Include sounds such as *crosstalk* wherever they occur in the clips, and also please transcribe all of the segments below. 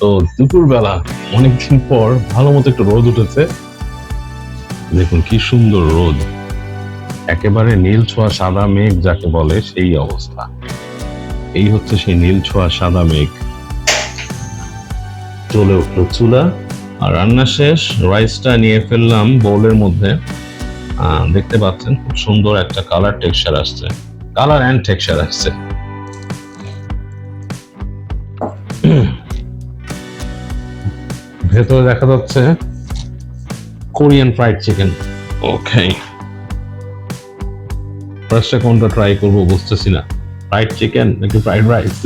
তো দুপুরবেলা, অনেকদিন পর ভালো মতো একটু রোদ উঠেছে। দেখুন কি সুন্দর রোদ। একেবারে নীল ছোঁয়া সাদা মেঘ যাকে বলে সেই অবস্থা। এই হচ্ছে সেই নীল ছোঁয়া সাদা মেঘ। চলে উঠল চুলা আর রান্না শেষ। রাইসটা নিয়ে ফেললাম বোলের মধ্যে। দেখতে পাচ্ছেন খুব সুন্দর একটা কালার টেক্সচার আসছে। কালার অ্যান্ড টেক্সচার আসছে। ভেতরে দেখা যাচ্ছে কোরিয়ান ফ্রাইড চিকেন। ওকে ফার্স্টে কোনটা ট্রাই করব বুঝতেছি না। ফ্রাইড চিকেন নাকি ফ্রাইড রাইস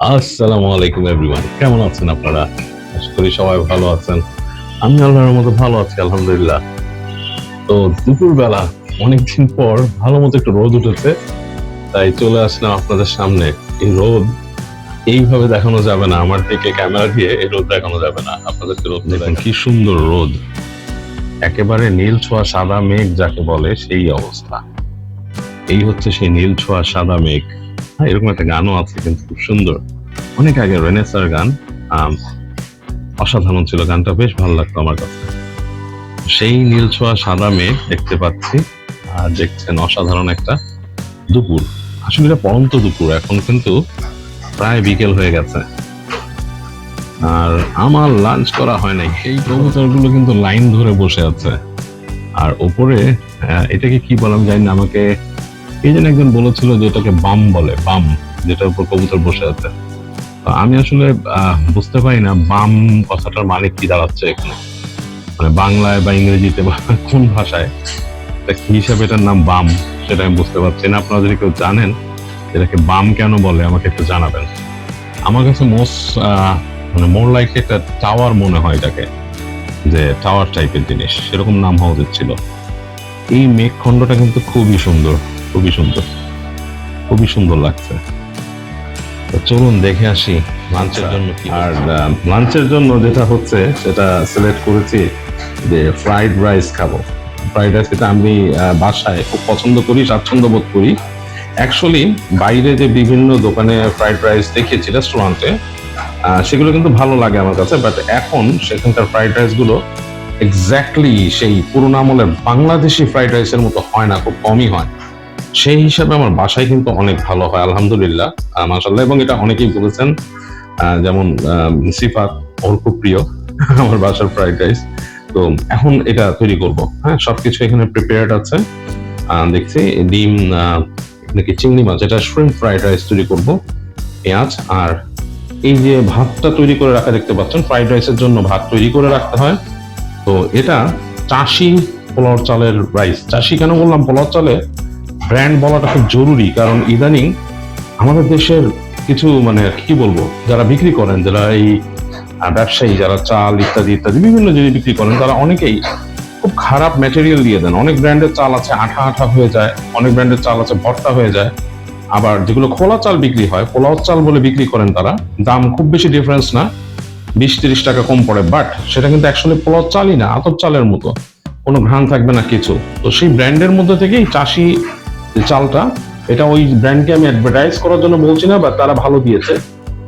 আসসালামু আলাইকুম এভরিওয়ান কেমন আছেন আপনারা? আশা করি সবাই ভালো আছেন। আমি আল্লাহর মতো ভালো আছি আলহামদুলিল্লাহ। তো দুপুরবেলা অনেকদিন পর ভালো মতো একটু রোদ উঠেছে তাই চলে আসলাম আপনাদের সামনে। এই রোদ এইভাবে দেখানো যাবে না আমার দিকে ক্যামেরা দিয়ে এই রোদ দেখানো যাবে না আপনাদেরকে রোদ দেখুন কি সুন্দর রোদ। একেবারে নীল ছোঁয়া সাদা মেঘ যাকে বলে সেই অবস্থা। এই হচ্ছে সেই নীল ছোঁয়া সাদা মেঘ। হ্যাঁ, এরকম একটা গানও আছে কিন্তু খুব সুন্দর। অনেক আগে রেনেসার গান অসাধারণ ছিল গানটা বেশ ভালো লাগতো আমার কাছে। সেই নীল ছোঁয়া সাদা মেঘ দেখতে পাচ্ছি। আর দেখছেন অসাধারণ একটা দুপুর। আসলে এটা পরন্ত দুপুর, এখন কিন্তু প্রায় বিকেল হয়ে গেছে। আর আমার লাঞ্চ করা হয় নাই, সেই কবুতরগুলো কিন্তু লাইন ধরে বসে আছে। আর ওপরে এটাকে কি বললাম জানি না, আমাকে এই যেন একজন বলেছিল যে এটাকে বাম বলে, বাম, যেটার উপর কবুতর বসে আছে। আমি আসলে বুঝতে পারি না বাম কথাটার মানে কি দাঁড়াচ্ছে এখানে। মানে বাংলায় বা ইংরেজিতে বা কোন ভাষায় তা কি হিসাবে এটার নাম বাম সেটা আমি বুঝতে পারছি না। আপনারা যদি কেউ জানেন এটাকে বাম কেন বলে আমাকে একটু জানাবেন। আমার কাছে মোস্ট মানে মোর লাইক একটা টাওয়ার মনে হয় এটাকে যে টাওয়ার টাইপের জিনিস সেরকম নাম হওয়া উচিত ছিল। এই মেঘখণ্ডটা কিন্তু খুবই সুন্দর খুবই সুন্দর খুবই সুন্দর লাগছে। চলুন দেখে আসি লাঞ্চের জন্য আর লাঞ্চের জন্য যেটা হচ্ছে সেটা সিলেক্ট করেছি যে ফ্রাইড রাইস খাব। ফ্রাইড রাইস এটা আমি বাসায় খুব পছন্দ করি স্বাচ্ছন্দ্য বোধ করি। অ্যাকচুয়ালি বাইরে যে বিভিন্ন দোকানে ফ্রাইড রাইস দেখিয়েছি রেস্টুরেন্টে সেগুলো কিন্তু ভালো লাগে আমার কাছে বাট এখন সেখানকার ফ্রাইড রাইসগুলো এক্স্যাক্টলি সেই পুরোনো আমলের বাংলাদেশি ফ্রাইড রাইসের মতো হয় না খুব কমই হয়। সেই হিসাবে আমার বাসায় কিন্তু অনেক ভালো হয় আলহামদুলিল্লাহ আহ, মাশাআল্লাহ এবং এটা অনেকেই বলেছেন যেমন সিফাত ওর খুব প্রিয় *laughs* আমার বাসার ফ্রাইড রাইস তো এখন এটা তৈরি করব। হ্যাঁ সবকিছু এখানে প্রিপেয়ার্ড আছে। দেখছি, ডিম নাকি চিংড়ি মাছ, এটা শ্রিম ফ্রাইড রাইস তৈরি করব, পেঁয়াজ, আর এই যে ভাতটা তৈরি করে রাখা দেখতে পাচ্ছেন ফ্রাইড রাইসের জন্য ভাত তৈরি করে রাখতে হয়। তো এটা চাষি পোলাও চালের রাইস চাষি কেন বললাম? পোলাও চালে ব্র্যান্ড বলাটা খুব জরুরি, কারণ ইদানিং আমাদের দেশের কিছু মানে কি বলব, যারা বিক্রি করেন, যারা এই ব্যবসায়ী যারা চাল ইত্যাদি ইত্যাদি, বিভিন্ন জিনিস বিক্রি করেন, তারা অনেকেই খুব খারাপ ম্যাটেরিয়াল দিয়ে দেন। অনেক ব্র্যান্ডের চাল আছে, আঠা আঠা হয়ে যায়, অনেক ব্র্যান্ডের চাল আছে, ভর্তা হয়ে যায়। আবার যেগুলো খোলা চাল বিক্রি হয়, পোলাও চাল বলে বিক্রি করেন তারা, দাম খুব বেশি ডিফারেন্স না, বিশ তিরিশ টাকা কম পড়ে বাট সেটা কিন্তু অ্যাকচুয়ালি পোলাও চালই না, আতপ চালের মতো। কোনো ঘ্রাণ থাকবে না কিছু। তো সেই ব্র্যান্ডের মধ্যে থেকেই চাষি চালটা, এটা ওই ব্র্যান্ডকে আমি অ্যাডভার্টাইজ করার জন্য বলছি না বা তারা ভালো দিয়েছে।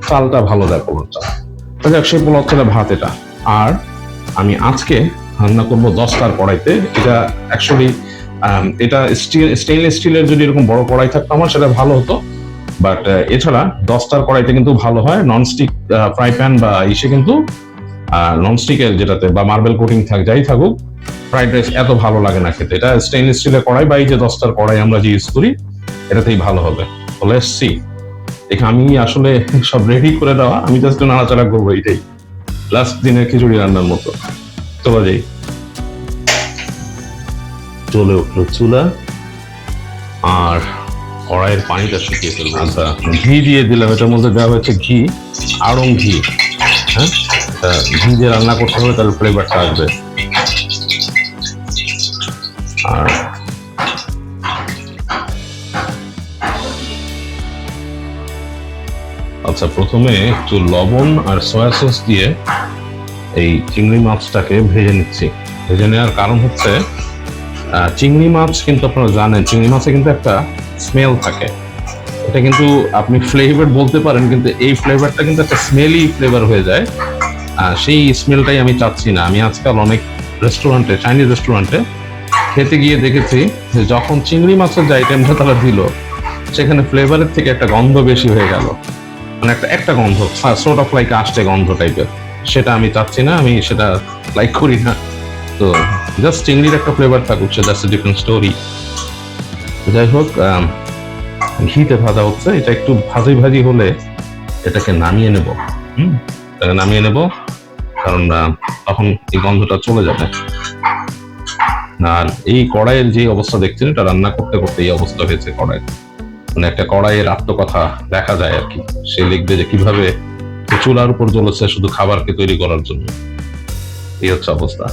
চালটা ভালো দেয় পোলাও চাল। যাক সেই পোলাও চালের ভাত এটা। আর আমি আজকে রান্না করব দশটার কড়াইতে। এটা অ্যাকচুয়ালি এটা স্টিল স্টেনলেস স্টিলের যদি এরকম বড় কড়াই থাকতো আমার, সেটা ভালো হতো। বাট এছাড়া দশটার কড়াইতে কিন্তু ভালো হয়। ননস্টিক ফ্রাই প্যান বা ইসে কিন্তু ননস্টিকের যেটাতে বা মার্বেল কোটিং থাক, যাই থাকুক ফ্রাইড রাইস এত ভালো লাগে না খেতে। এটা স্টেনলেস স্টিলের কড়াই বা এই যে দশটার কড়াই আমরা যে ইউজ করি, এটাতেই ভালো হবে। এসছি দেখে আমি আসলে সব রেডি করে দেওয়া, আমি জাস্ট নাড়াচাড়া করব, এটাই। লাস্ট দিনের খিচুড়ি রান্নার মতো। চলে যাই চলে উঠল চুলা আর কড়াইয়ের পানিটা শুকিয়ে ফেলব আচ্ছা ঘি দিয়ে দিলাম, এটার মধ্যে দেওয়া হয়েছে ঘি, আড়ং ঘি। হ্যাঁ? ঘি দিয়ে রান্না করতে হবে, তাহলে ফ্লেভারটা আসবে। আর আচ্ছা প্রথমে একটু লবণ আর সয়া সস দিয়ে এই চিংড়ি মাছটাকে ভেজে নিচ্ছি। ভেজে নেওয়ার কারণ হচ্ছে চিংড়ি মাছ কিন্তু আপনারা জানেন, চিংড়ি মাছে কিন্তু একটা স্মেল থাকে। এটা কিন্তু আপনি ফ্লেভার বলতে পারেন, কিন্তু এই ফ্লেভারটা কিন্তু একটা স্মেলি ফ্লেভার হয়ে যায়। সেই স্মেলটাই আমি চাচ্ছি না। আমি আজকাল অনেক রেস্টুরেন্টে চাইনিজ রেস্টুরেন্টে খেতে গিয়ে দেখেছি যে যখন চিংড়ি মাছের যে আইটেমটা তারা দিল, সেখানে ফ্লেভারের থেকে একটা গন্ধ বেশি হয়ে গেল। মানে একটা একটা গন্ধ সোর্ট অফ লাইক আসছে গন্ধ টাইপের সেটা আমি চাচ্ছি না, আমি সেটা লাইক করি না। তো জাস্ট চিংড়ির একটা ফ্লেভার থাকুক সে দ্যাটস ডিফারেন্ট স্টোরি যাই হোক ঘিতে ভাজা হচ্ছে, এটা একটু ভাজি ভাজি হলে এটাকে নামিয়ে নেব। হুম? নামিয়ে নেব, কারণ তখন এই গন্ধটা চলে যাবে। আর এই কড়াইয়ের যে অবস্থা দেখছেন, এটা রান্না করতে করতে এই অবস্থা হয়েছে কড়াই মানে একটা কড়াইয়ের আত্মকথা দেখা যায় আর কি। সে লিখবে যে কীভাবে চুলার উপর জ্বলেছে শুধু খাবারকে তৈরি করার জন্য। এই হচ্ছে অবস্থা।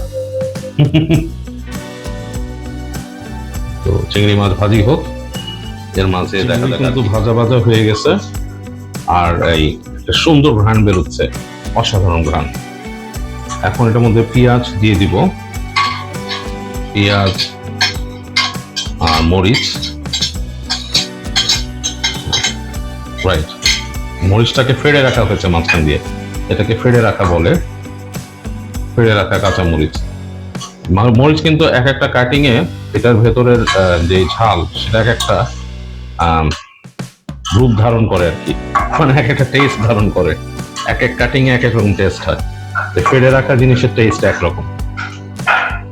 তো চিংড়ি মাছ ভাজি হোক এর মাঝে দেখা যায় কিন্তু ভাজা ভাজা হয়ে গেছে। আর এই সুন্দর ঘ্রাণ বেরোচ্ছে অসাধারণ ঘ্রাণ। এখন এটার মধ্যে পেঁয়াজ দিয়ে দিব। পেঁয়াজ আর মরিচ। রাইট মরিচটাকে ফেড়ে রাখা হয়েছে মাঝখান দিয়ে। এটাকে ফেড়ে রাখা বলে, ফেড়ে রাখা কাঁচা মরিচ। মরিচ কিন্তু এক একটা কাটিং এ এটার ভেতরের যে ঝাল, সেটা এক একটা রূপ ধারণ করে আর কি। মানে এক একটা টেস্ট ধারণ করে। এক এক কাটিং এক এক রকম টেস্ট হয়। ফেড়ে রাখা জিনিসের টেস্ট একরকম।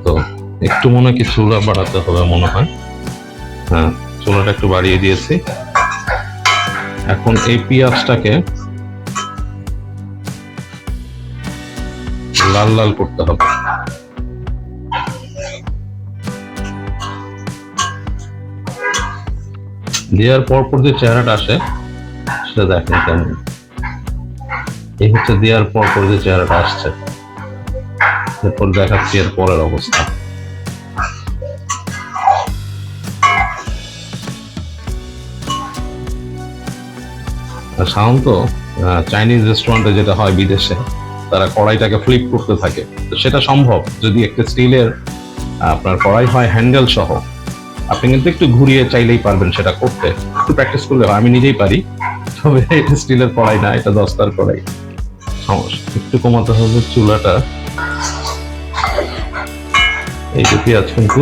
তো একটু মনে হয় কি চুলা বাড়াতে হবে মনে হয়। হ্যাঁ চুলাটা একটু বাড়িয়ে দিয়েছি। এখন এই পেঁয়াজটাকে লাল লাল করতে হবে। দেওয়ার পর পর যে চেহারাটা আসে, সেটা দেখেন কেমন। এই হচ্ছে দেওয়ার পর পর যে চেহারাটা আসছে। এরপর দেখাচ্ছি এর পরের অবস্থা। সাধারণত চাইনিজ রেস্টুরেন্টে যেটা হয় বিদেশে, তারা কড়াইটাকে ফ্লিপ করতে থাকে। তো সেটা সম্ভব যদি একটা স্টিলের আপনার কড়াই হয় হ্যান্ডেল সহ। আপনি কিন্তু একটু ঘুরিয়ে চাইলেই পারবেন সেটা করতে। একটু প্র্যাকটিস করলে আমি নিজেই পারি। তবে এটা স্টিলের কড়াই না, এটা দস্তার কড়াই। সমস্যা। একটু কমাতে হবে চুলাটা। এই যে পেঁয়াজ কিন্তু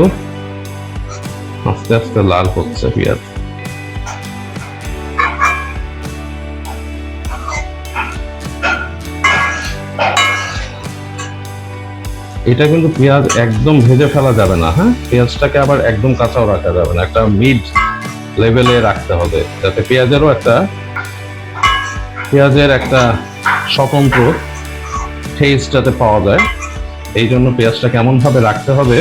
আস্তে আস্তে লাল হচ্ছে পেঁয়াজ। এটা কিন্তু পেঁয়াজ একদম ভেজে ফেলা যাবে না হ্যাঁ? পেঁয়াজটাকে আবার একদম কাঁচাও রাখা যাবে না, একটা মিড লেভেলে রাখতে হবে, যাতে পেঁয়াজেরও একটা পেঁয়াজের একটা স্বতন্ত্র টেস্ট যাতে পাওয়া যায়। এই জন্য পেঁয়াজটা কেমন ভাবে রাখতে হবে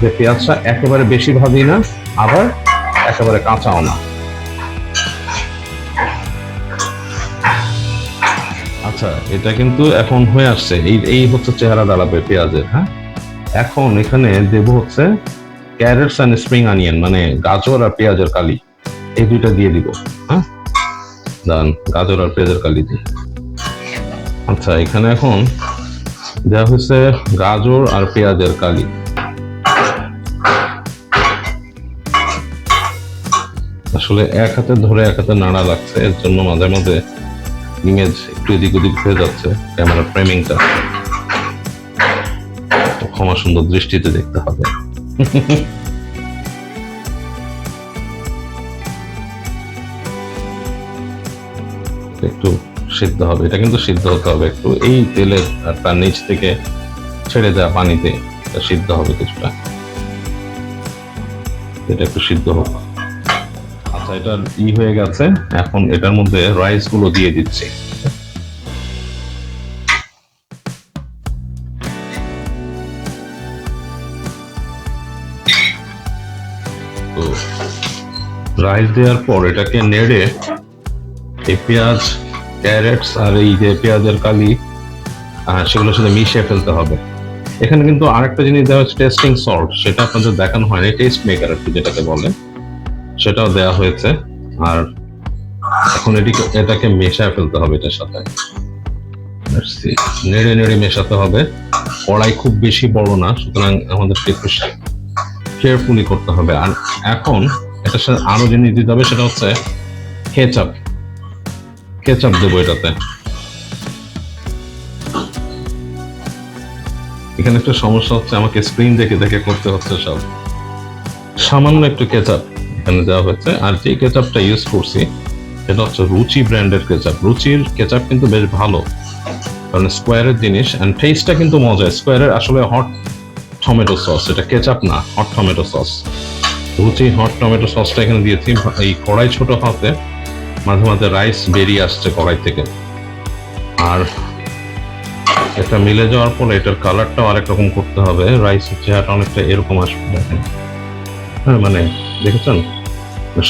যে পেঁয়াজটা একেবারে বেশি ভাজি না, আবার একেবারে কাঁচাও না। আচ্ছা এটা কিন্তু এখন হয়ে আসছে। এই এই হচ্ছে চেহারা দাঁড়াবে পেঁয়াজের হ্যাঁ? এখন এখানে দেব হচ্ছে ক্যারেটস অ্যান্ড স্প্রিং অনিয়ন মানে গাজর আর পেঁয়াজের কালি। এই দুইটা দিয়ে দিব হ্যাঁ? দাঁড়ান গাজর আর পেঁয়াজের কালি দিই আচ্ছা এখানে এখন দেওয়া হয়েছে গাজর আর পেঁয়াজের কালি। আসলে এক হাতে ধরে এক হাতে নাড়া লাগছে, এর জন্য মাঝে মাঝে ইমেজ একটু এদিক ওদিক হয়ে যাচ্ছে ক্যামেরা ফ্রেমিংটা ক্ষমা সুন্দর দৃষ্টিতে দেখতে হবে। একটু সিদ্ধ হবে, এটা কিন্তু সিদ্ধ হতে হবে একটু। এই তেলের আর তার নিচ থেকে ছেড়ে দেওয়া পানিতে সিদ্ধ হবে কিছুটা। এটা একটু সিদ্ধ হোক। আচ্ছা এটা ই হয়ে গেছে। এখন এটার মধ্যে রাইসগুলো দিয়ে দিচ্ছি। রাইস দেওয়ার পর এটাকে নেড়ে এই পেঁয়াজ ক্যারেটস আর এই যে পেঁয়াজের কালি সেগুলোর সাথে মিশিয়ে ফেলতে হবে। এখানে কিন্তু আরেকটা জিনিস দেওয়া হচ্ছে টেস্টিং সল্ট সেটা আপনাদের দেখানো হয়নি টেস্ট মেকার আর কি যেটাকে বলে। সেটাও দেওয়া হয়েছে। আর এখন এটিকে, এটাকে মেশায় ফেলতে হবে এটার সাথে। নেড়ে নেড়ে মেশাতে হবে। কড়াই খুব বেশি বড় না, সুতরাং আমাদেরকে একটু কেয়ারফুলি করতে হবে। আর এখন এটার সাথে আরও জিনিস দিতে হবে, সেটা হচ্ছে কেচাপ কেচাপ দেবো এটাতে। এখানে একটা সমস্যা হচ্ছে, আমাকে স্ক্রিন দেখে দেখে করতে হচ্ছে সব। সামান্য একটু কেচাপ এখানে দেওয়া হয়েছে। আর যে কেচাপটা ইউজ করছি, সেটা হচ্ছে রুচি ব্র্যান্ডের কেচাপ রুচির কেচাপ কিন্তু বেশ ভালো। কারণ স্কোয়ারের জিনিস অ্যান্ড টেস্টটা কিন্তু মজা স্কোয়ারের আসলে হট টমেটো সস এটা কেচাপ না hot tomato sauce Ruchi hot tomato সসটা এখানে দিয়েছি। এই কড়াই ছোট হতে মাঝে মাঝে রাইস বেরিয়ে আসছে কড়াই থেকে। আর এটা মিলে যাওয়ার পরে এটার কালারটাও আরেক রকম করতে হবে। রাইসের চেহারাটা অনেকটা এরকম আসবে। দেখেন হ্যাঁ মানে দেখেছেন?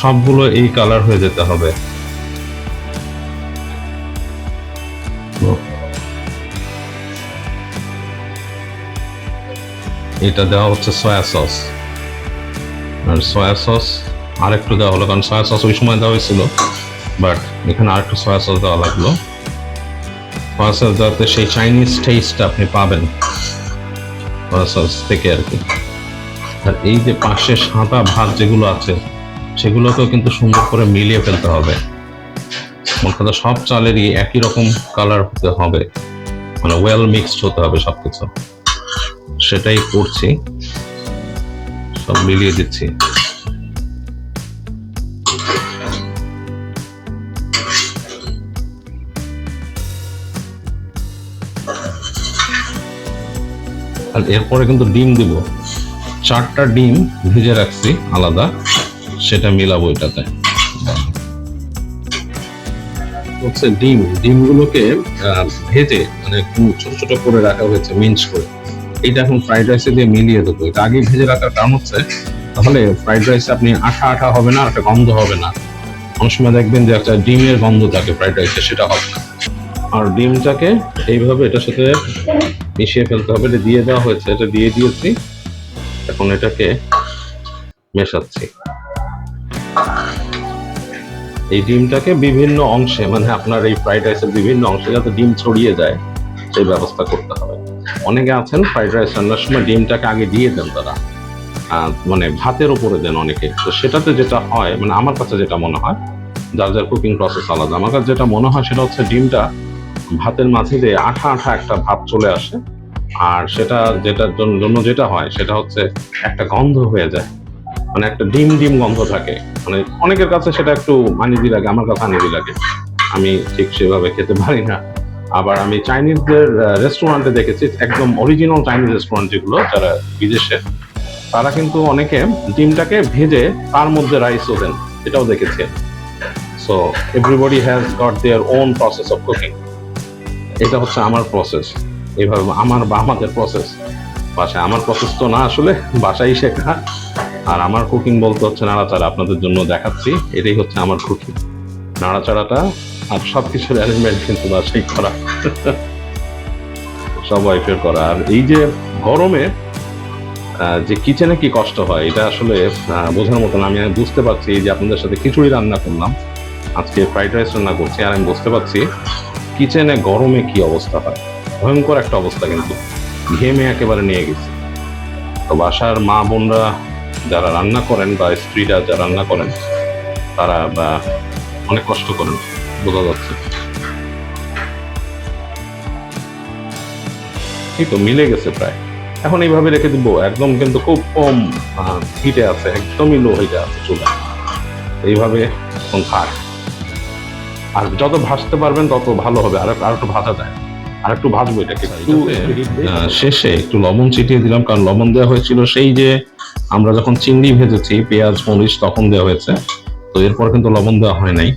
সবগুলো এই কালার হয়ে যেতে হবে। এটা দেওয়া হচ্ছে সয়া সস আর সয়া সস আরেকটু দেওয়া হলো, কারণ সয়া সস ওই সময় দেওয়া হয়েছিল বাট এখানে আরেকটু সয়া সস দেওয়া লাগল। সয়া সস দেওয়াতে সেই চাইনিজ টেস্টটা আপনি পাবেন। সয়া সস থেকে আর কি। আর এই যে পাশে সাদা ভাত যেগুলো আছে, সেগুলোকেও কিন্তু সুন্দর করে মিলিয়ে ফেলতে হবে। কথা সব চালেরই একই রকম কালার হতে হবে। মানে ওয়েল মিক্সড হতে হবে সবকিছু। সেটাই করছি। সব মিলিয়ে দিচ্ছি। আর এরপরে কিন্তু ডিম দিব। চারটা ডিম ভেজে রাখছি, আলাদা। সেটা মিলাবো এটাতে। হচ্ছে ডিম, ডিমগুলোকে ভেজে মানে ছোট ছোট করে রাখা হয়েছে মিঞ্চ করে। এটা এখন ফ্রাইড রাইসে দিয়ে মিলিয়ে দেবো। এটা আগে ভেজে রাখার কারণ হচ্ছে, তাহলে ফ্রাইড রাইসে আপনি আঠা আঠা হবে না একটা গন্ধ হবে না। অনেক সময় দেখবেন যে একটা ডিমের গন্ধ থাকে ফ্রাইড রাইসে, সেটা হবে না। আর ডিমটাকে এইভাবে এটার সাথে মিশিয়ে ফেলতে হবে, এটা দিয়ে দেওয়া হয়েছে, এটা দিয়ে দিয়েছি। এখন এটাকে মেশাচ্ছি। এই ডিমটাকে বিভিন্ন অংশে মানে আপনার এই ফ্রাইড রাইসের বিভিন্ন অংশে যাতে ডিম ছড়িয়ে যায়, সেই ব্যবস্থা করতে হবে। অনেকে আছেন ফ্রাইড রাইস রান্নার সময় ডিমটাকে আগে দিয়ে দেন তারা। মানে ভাতের উপরে দেন অনেকে। তো সেটাতে যেটা হয় মানে আমার কাছে যেটা মনে হয়, যার যার কুকিং প্রসেস আলাদা, আমার কাছে যেটা মনে হয় সেটা হচ্ছে ডিমটা ভাতের মাঝে দিয়ে আঠা আঠা একটা ভাব চলে আসে আর সেটা যেটার জন্য যেটা হয়, সেটা হচ্ছে একটা গন্ধ হয়ে যায়। মানে একটা ডিম ডিম গন্ধ থাকে। মানে অনেকের কাছে সেটা একটু আনিজি লাগে, আমার কাছে আনিজি লাগে। আমি ঠিক সেভাবে খেতে পারি না। আবার আমি চাইনিজদের রেস্টুরেন্টে দেখেছি, একদম অরিজিনাল চাইনিজ রেস্টুরেন্ট যেগুলো, যারা বিদেশে, তারা কিন্তু অনেকে ডিমটাকে ভেজে তার মধ্যে রাইসও দেন। এটাও দেখেছি। So everybody has got their own process of cooking এটা হচ্ছে আমার প্রসেস এইভাবে আমার বা আমাদের প্রসেস বাসায় আমার প্রসেস তো না আসলে, বাসায় শেখা আর আমার কুকিং বলতে হচ্ছে নাড়াচাড়া, আপনাদের জন্য দেখাচ্ছি, এটাই হচ্ছে আমার কুকিং নাড়াচাড়াটা আর সব কিছুর অ্যারেঞ্জমেন্ট কিন্তু বাসায় করা। সব ওয়াইফের করা। আর এই যে গরমে যে কিচেনে কি কষ্ট হয়, এটা আসলে বোঝার মতন আমি বুঝতে পারছি যে আপনাদের সাথে খিচুড়ি রান্না করলাম। আজকে ফ্রাইড রাইস রান্না করছি, আর আমি বুঝতে পারছি কিচেনে গরমে কি অবস্থা হয়। ভয়ঙ্কর একটা অবস্থা কিন্তু। ঘেমে একেবারে নিয়ে গেছে। তো বাসার মা বোনরা যারা রান্না করেন বা স্ত্রীরা যারা রান্না করেন, তারা, বা, অনেক কষ্ট করেন, বোঝা যাচ্ছে। এই তো মিলে গেছে প্রায়। এখন এইভাবে রেখে দিব। একদম কিন্তু খুব কম হিটে আছে, একদমই লো হিটে আছে চুলা। এইভাবে এখন থাক। আর যত ভাসতে পারবেন, তত ভালো হবে। আর আর একটু ভাজা যায়। আর একটু ভাজবো এটাকে। একটু শেষে একটু লবণ ছিটিয়ে দিলাম কারণ লবণ দেওয়া হয়েছিল সেই যে আমরা যখন চিংড়ি ভেজেছি পেঁয়াজ মরিচ তখন দেওয়া হয়েছে। তো এরপর কিন্তু লবণ দেওয়া হয় নাই।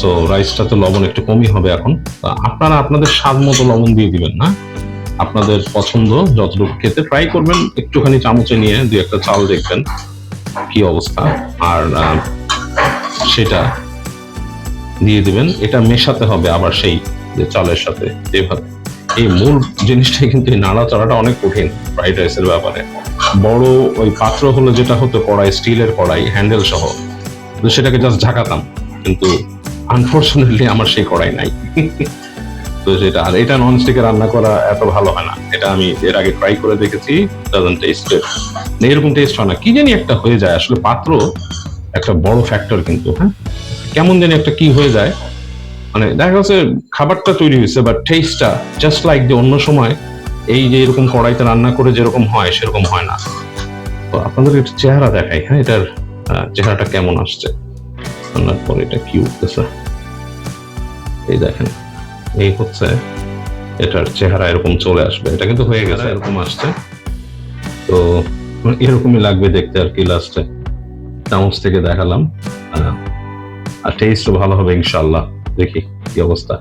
সো রাইসটাতে লবণ একটু কমই হবে এখন। আপনারা আপনাদের স্বাদ মতো লবণ দিয়ে দিবেন না। আপনাদের পছন্দ যতটুকু খেতে ট্রাই করবেন একটুখানি চামচে নিয়ে দুই একটা চাল দেখবেন কি অবস্থা। আর সেটা দিয়ে দিবেন। এটা মেশাতে হবে আবার সেই যে চালের সাথে যেভাবে এই মূল জিনিসটাই কিন্তু এই নাড়াচাড়াটা অনেক কঠিন ফ্রাইড রাইসের ব্যাপারে। বড় ওই পাত্র হলো যেটা হতো কড়াই, স্টিলের কড়াই, হ্যান্ডেল সহ। সেটাকে জাস্ট ঝাঁকাতাম। কিন্তু আনফর্চুনেটলি আমার সেই কড়াই নাই। তো সেটা, আর এটা নন স্টিকে রান্না করা এত ভালো হয় না। এটা আমি এর আগে ট্রাই করে দেখেছি এরকম টেস্ট হয় না। কি জানি একটা হয়ে যায়। আসলে পাত্র একটা বড় ফ্যাক্টর কিন্তু হ্যাঁ? কেমন জানি একটা কি হয়ে যায়। মানে দেখা যাচ্ছে খাবারটা তৈরি হয়েছে বাট টেস্টটা জাস্ট লাইক যে অন্য সময় এই যে এরকম কড়াইতে রান্না করে যেরকম হয়, সেরকম হয় না। তো আপনাদের একটু চেহারা দেখাই হ্যাঁ এটার চেহারাটা কেমন আসছে? রান্নার পর এটা কি উঠতেছে? এই দেখেন, এই হচ্ছে এটার চেহারা এরকম চলে আসবে, এটা কিন্তু হয়ে গেছে, এরকম আসছে। তো এরকমই লাগবে দেখতে আর কি লাস্টে চামচ থেকে দেখালাম আর টেস্টও ভালো হবে ইনশাল্লাহ দেখি কি অবস্থা।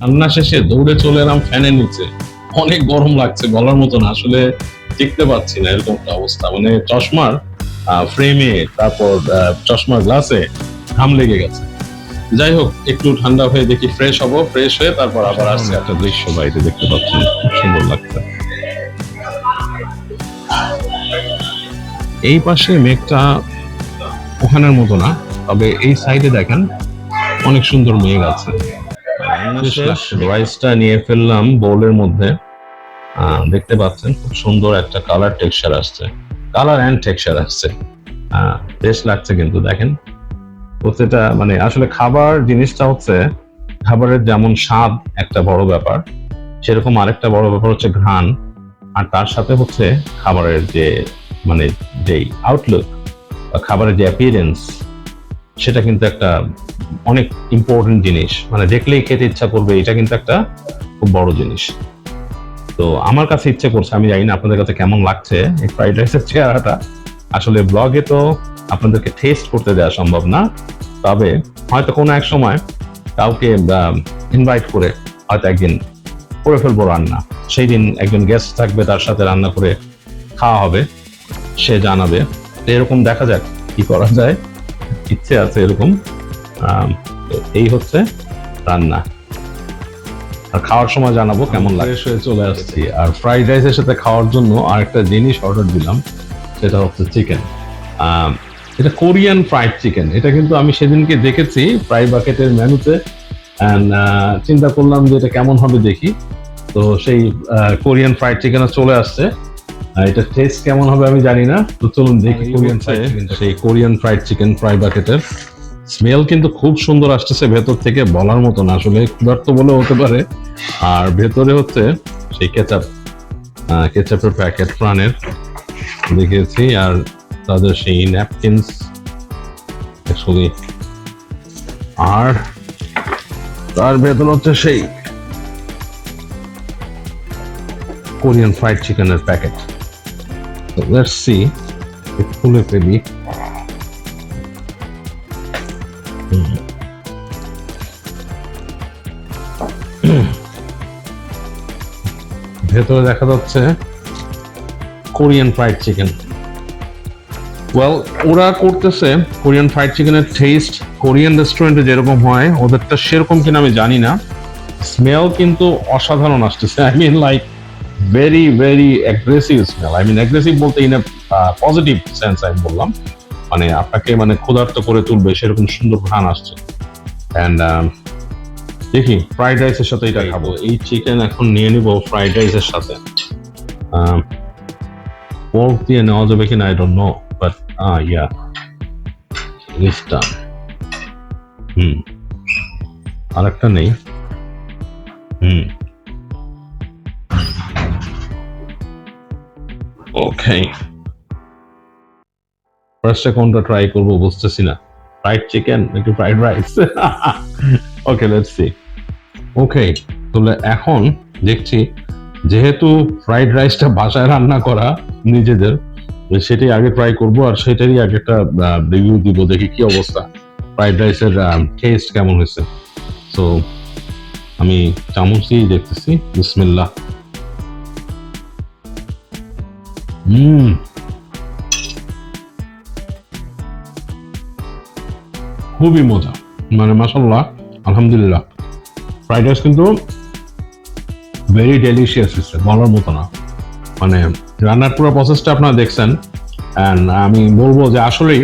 রান্না শেষে দৌড়ে চলে এলাম ফ্যানের নিচে। অনেক গরম লাগছে বলার মতো না আসলে দেখতে পাচ্ছি না এরকম একটা অবস্থা। মানে চশমার ফ্রেমে তারপর চশমার গ্লাসে ঘাম লেগে গেছে। যাই হোক একটু ঠান্ডা হয়ে দেখি ফ্রেশ হব ফ্রেশ হয়ে তারপর আবার আসছে একটা দৃশ্য বাইরে দেখতে পাচ্ছেন খুব সুন্দর লাগছে। এই পাশে মেঘটা ওখানের মতো না তবে এই সাইডে দেখেন অনেক সুন্দর মেঘ আছে। রাইসটা নিয়ে ফেললাম বোলের মধ্যে। দেখতে পাচ্ছেন খুব সুন্দর একটা কালার টেক্সচার আসছে। কালার অ্যান্ড টেক্সচার আসছে। বেশ লাগছে কিন্তু দেখেন। প্রত্যেকটা মানে আসলে খাবার জিনিসটা হচ্ছে খাবারের যেমন স্বাদ একটা বড় ব্যাপার সেরকম আরেকটা বড় ব্যাপার হচ্ছে ঘ্রাণ। আর তার সাথে হচ্ছে খাবারের যে মানে যেই আউটলুক খাবারের যে অ্যাপিয়ারেন্স সেটা কিন্তু একটা অনেক ইম্পর্টেন্ট জিনিস। মানে দেখলেই খেতে ইচ্ছা করবে, এটা কিন্তু একটা খুব বড় জিনিস। তো আমার কাছে ইচ্ছে করছে, আমি জানি না আপনাদের কাছে কেমন লাগছে এই ফ্রাইড রাইসের চেহারাটা। আসলে ব্লগে তো আপনাদেরকে টেস্ট করতে দেওয়া সম্ভব না। তবে হয়তো কোনো এক সময় কাউকে ইনভাইট করে হয়তো একদিন করে ফেলব রান্না। সেই দিন একজন গেস্ট থাকবে, তার সাথে রান্না করে খাওয়া হবে, সে জানাবে। এরকম দেখা যাক কি করা যায়। ইচ্ছে আছে এরকম। এই হচ্ছে রান্না। আর খাওয়ার সময় জানাব কেমন লাগে। হয়ে চলে আসছি। আর ফ্রাইড রাইসের সাথে খাওয়ার জন্য আরেকটা জিনিস অর্ডার দিলাম সেটা হচ্ছে চিকেন। এটা কোরিয়ান ফ্রাইড চিকেন। এটা কিন্তু আমি সেদিনকে দেখেছি ফ্রাই বাকেটের মেনুতে। অ্যান্ড চিন্তা করলাম যে এটা কেমন হবে দেখি। তো সেই কোরিয়ান ফ্রাইড চিকেনও চলে আসছে। এটা টেস্ট কেমন হবে আমি জানি না। তো চলুন দেখি কোরিয়ান ফ্রাইড চিকেন সেই কোরিয়ান ফ্রাইড চিকেন ফ্রাই বাকেটের স্মেল কিন্তু খুব সুন্দর আসতেছে ভেতর থেকে বলার মতো না আসলে ক্ষুধার্ত বলে হতে পারে। আর ভেতরে হচ্ছে সেই কেচাপ কেচাপের প্যাকেট প্রাণের। দেখেছি আর তাদের সেই ন্যাপকিনস অ্যাকচুয়ালি আর তার ভেতর হচ্ছে সেই কোরিয়ান ফ্রাইড চিকেনের প্যাকেট লেটস সি খুলে ফেলি। ভেতরে দেখা যাচ্ছে কোরিয়ান ফ্রাইড চিকেন ওয়েল ওরা করতেছে কোরিয়ান ফ্রাইড চিকেনের টেস্ট কোরিয়ান রেস্টুরেন্টে যেরকম হয়, ওদেরটা সেরকম কিনা আমি জানি না স্মেল কিন্তু অসাধারণ আসতেছে I mean like very very aggressive smell I mean aggressive বলতে ইন পজিটিভ সেন্স আমি বললাম। মানে আপনাকে মানে ক্ষুধার্ত করে তুলবে সেরকম সুন্দর ঘ্রাণ আসছে। অ্যান্ড দেখি ফ্রাইড রাইসের সাথে এটা খাব। এই চিকেন এখন নিয়ে নিব ফ্রাইড রাইসের সাথে। পোর্ক দিয়ে নেওয়া যাবে কিনা I don't know but yeah it's done hmm আরেকটা নেই। হুম। ওকে কোনটা ট্রাই করব, বুঝতেছি না। ফ্রাইড চিকেন নাকি fried rice okay let's see okay তাহলে এখন দেখছি, যেহেতু ফ্রাইড রাইসটা বাসায় রান্না করা নিজেদের সেটাই আগে ট্রাই করব আর সেটারই আগে একটা রিভিউ দিব, দেখি কি অবস্থা। ফ্রাইড রাইসের টেস্ট কেমন হয়েছে। তো আমি চামচ দিয়েই দেখতেছি। বিসমিল্লাহ। হুম খুবই মজা। মানে মাসাল্লাহ আলহামদুলিল্লাহ। ফ্রাইড রাইস কিন্তু ভেরি ডেলিশিয়াস হচ্ছে বলার মতো না। মানে রান্নার পুরো প্রসেসটা আপনারা দেখছেন। অ্যান্ড আমি বলব যে আসলেই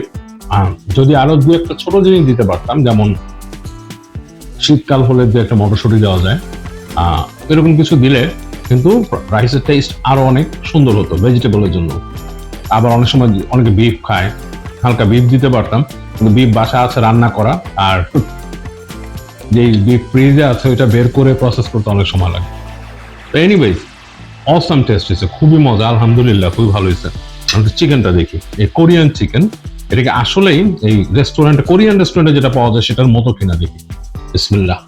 যদি আরও দু একটা ছোট জিনিস দিতে পারতাম, যেমন শীতকাল হলে দু একটা মটরশুঁটি দেওয়া যায় এরকম কিছু দিলে কিন্তু রাইসের টেস্ট আরও অনেক সুন্দর হতো ভেজিটেবলের জন্য। আবার অনেক সময় অনেকে বিফ খায়, হালকা বিফ দিতে পারতাম, কিন্তু বিফ বাসা আছে রান্না করা, আর যে বিফ ফ্রিজে আছে ওইটা বের করে প্রসেস করতে অনেক সময় লাগে। তো এনিওয়েজ অসাম টেস্ট হয়েছে, খুবই মজা, আলহামদুলিল্লাহ, খুবই ভালো হয়েছে। আমি চিকেনটা দেখি, এই কোরিয়ান চিকেন এটাকে আসলেই এই রেস্টুরেন্ট কোরিয়ান রেস্টুরেন্টে যেটা পাওয়া যায় সেটার মতো কিনা দেখি। বিসমিল্লাহ।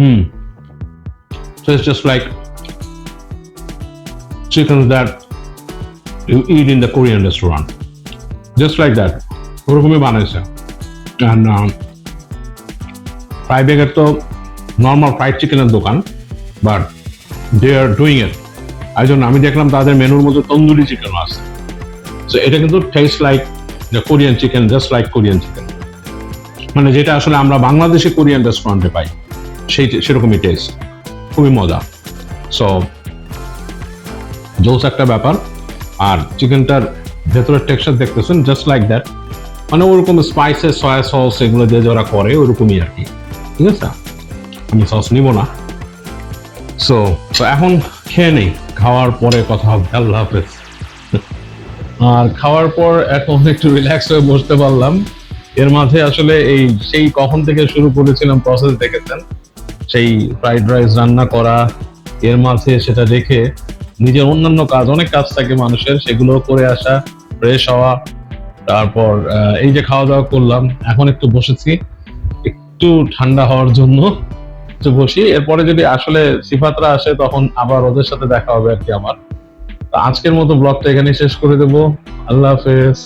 হুম So it's just like chicken that you eat in the Korean restaurant. Just like that. ওরকমই বানাইছে। ফ্রাই বেগের তো নর্মাল ফ্রাইড চিকেনের দোকান but they are doing it এই জন্য আমি দেখলাম তাদের মেনুর মধ্যে তন্দুরি চিকেনও আছে। সো এটা কিন্তু taste like Korean chicken just like Korean chicken মানে যেটা আসলে আমরা বাংলাদেশে কোরিয়ান রেস্টুরেন্টে পাই। সেই সেরকমই টেস্ট খুবই মজা। সো জোস একটা ব্যাপার। আর চিকেনটার ভেতরের টেক্সচার দেখতেছেন জাস্ট লাইক দ্যাট মানে ওরকম স্পাইসেস সয়া সস এগুলো দিয়ে যারা করে, ওরকমই আর কি। ঠিক আছে? আমি সস নিব না। সো তো এখন খেয়ে নেই। খাওয়ার পরে কথা হবে। আল্লাহ হাফেজ। আর খাওয়ার পর এখন একটু রিল্যাক্স হয়ে বসতে পারলাম। এর মাঝে আসলে এই, সেই কখন থেকে শুরু করেছিলাম প্রসেস দেখেছেন? সেই ফ্রাইড রাইস রান্না করা, এর মাঝে সেটা রেখে নিজের অন্যান্য কাজ, অনেক কাজ থাকে মানুষের, সেগুলো করে আসা ফ্রেশ হওয়া, তারপর এই যে খাওয়া দাওয়া করলাম, এখন একটু বসেছি, একটু ঠান্ডা হওয়ার জন্য একটু বসি, এরপরে যদি আসলে সিফাতরা আসে, তখন আবার ওদের সাথে দেখা হবে আর কি আমার। আজকের মতো ব্লগটা এখানে শেষ করে দেবো। আল্লাহ হাফেজ।